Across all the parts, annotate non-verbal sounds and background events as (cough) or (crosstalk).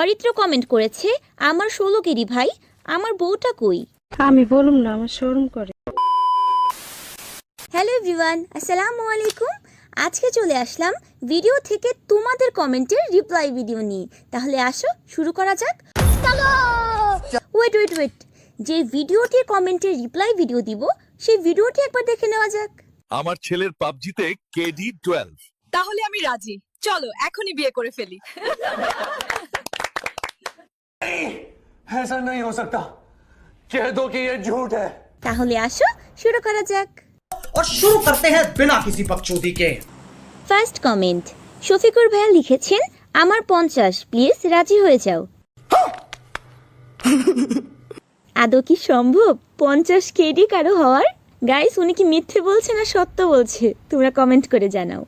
Aritra comment করেছে আমার ষোলো কেডি ভাই আমার বউটা কই? আমি বলুম না আমার শরম করে। হ্যালো এভরিওয়ান আসসালামু আলাইকুম। আজকে চলে আসলাম ভিডিও থেকে তোমাদের কমেন্টের রিপ্লাই ভিডিও নিয়ে। তাহলে আসো শুরু করা যাক। ওয়েট ওয়েট ওয়েট যে ভিডিওটির কমেন্টের রিপ্লাই ভিডিও দিব সেই ভিডিওটি একবার দেখে নেওয়া যাক। আমার ছেলের পাবজিতে কেডি টুয়েলভ তাহলে আমি রাজি। চলো এখনই বিয়ে করে ফেলি। ऐसा नहीं हो सकता कह दो कि ये झूठ है তাহলে আসো শুরু করা যাক और शुरू करते हैं बिना किसी बकचोदी के ফার্স্ট কমেন্ট শফিকুর ভাইয়া লিখেছেন আমার পঞ্চাশ প্লিজ রাজি হয়ে যাও (laughs) আদৌ কি সম্ভব পঞ্চাশ কেডি কারো হওয়ার গাইস উনি কি মিথ্যে বলছে না সত্য বলছে তোমরা কমেন্ট করে জানাও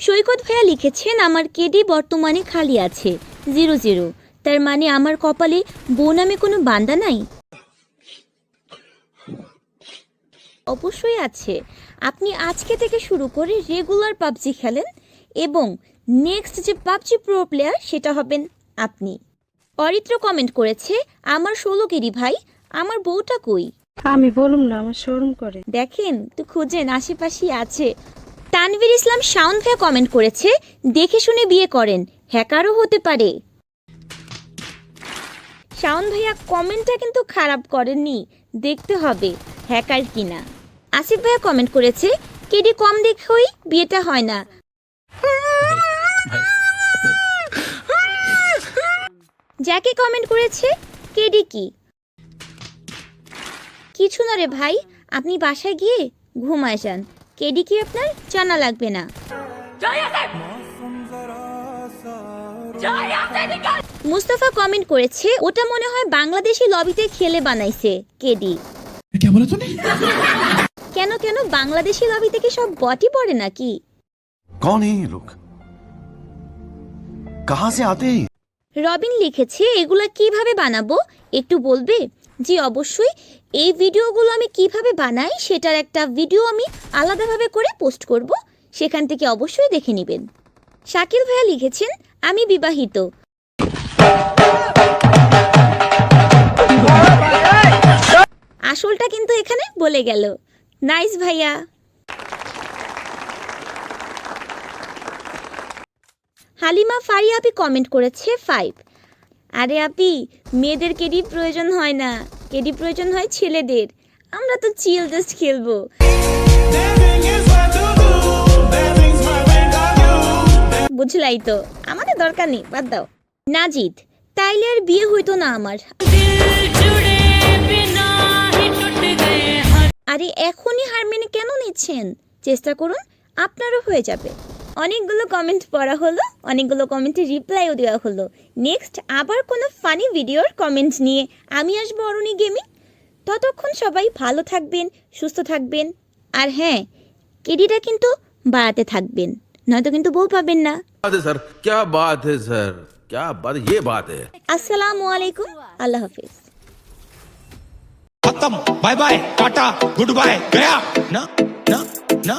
সৈকত ভাইয়া লিখেছেন আমার কেডি বর্তমানে খালি আছে জিরো জিরো তার মানে আমার কপালে বউ নামে কোনো বান্দা নাই? অবশ্যই আছে। আপনি আজকে থেকে শুরু করে রেগুলার পাবজি খেলেন এবং নেক্সট যে পাবজি প্রো প্লেয়ার সেটা হবেন আপনি। অরিত্র কমেন্ট করেছে আমার ষোলো কেডি ভাই আমার বউটা কই? আমি বলুম না আমার শরম করে। দেখেন তো খুঁজেন আশেপাশেই আছে। তানভীর ইসলাম ভাইয়া কমেন্ট করেছে দেখে শুনে বিয়ে করেন হ্যাকারও হতে পারে। শাওন ভাইয়া কমেন্টটা কিন্তু খারাপ করেননি। দেখতে হবে, হ্যাকার কিনা। আসিফ ভাইয়া কমেন্ট করেছে, কেডি কম দেখেই বিয়েটা হয় না। জ্যাকে কমেন্ট করেছে, কেডি কি? কিছু না রে ভাই, আপনি বাসায় গিয়ে ঘুমায় যান। কেডি কি আপনার? জানা লাগবে না। মুস্তাফা কমেন্ট করেছে ওটা মনে হয় বাংলাদেশি লবিতে খেলে বানাইছে কেডি। কেন কেন? বাংলাদেশি লবি থেকে সব বটি পড়ে নাকি? কোন লোক আতে রবিন লিখেছে এগুলা কীভাবে বানাবো? একটু বলবে? জি অবশ্যই। এই ভিডিওগুলো আমি কীভাবে বানাই সেটার একটা ভিডিও আমি আলাদাভাবে করে পোস্ট করব সেখান থেকে অবশ্যই দেখে নেবেন। শাকিল ভাইয়া লিখেছেন আমি বিবাহিত। আসলটা কিন্তু এখানে বলে গেল। নাইস ভাইয়া। হালিমা ফারি আপি কমেন্ট করেছে ফাইভ আরে আপি, মেয়েদের কেডি প্রয়োজন হয় না। কেডি প্রয়োজন হয় ছেলেদের। আমরা তো চিল জাস্ট খেলব। বুঝলাই তো। আমাদের দরকার নেই, বাদ দাও। নাজিদ, তাইলে আর বিয়ে হইতো না আমার। আরে এখনই হার মেনে কেন নিচ্ছেন? চেষ্টা করুন, আপনারও হয়ে যাবে। অনেকগুলো কমেন্ট পড়া হলো, অনেকগুলো কমেন্টের রিপ্লাইও দেওয়া হলো। নেক্সট আবার কোনো ফানি ভিডিওর কমেন্ট নিয়ে আমি আসব অরুণী গেমিং। ততক্ষণ সবাই ভালো থাকবেন, সুস্থ থাকবেন। আর হ্যাঁ কেডিটা কিন্তু বাড়াতে থাকবেন। নয়তো কিন্তু বউ পাবেন না बात है सर क्या बात है सर क्या बात ये बात है আসসালামু আলাইকুম আল্লাহ হাফিজ खत्म bye bye tata goodbye गया ना ना ना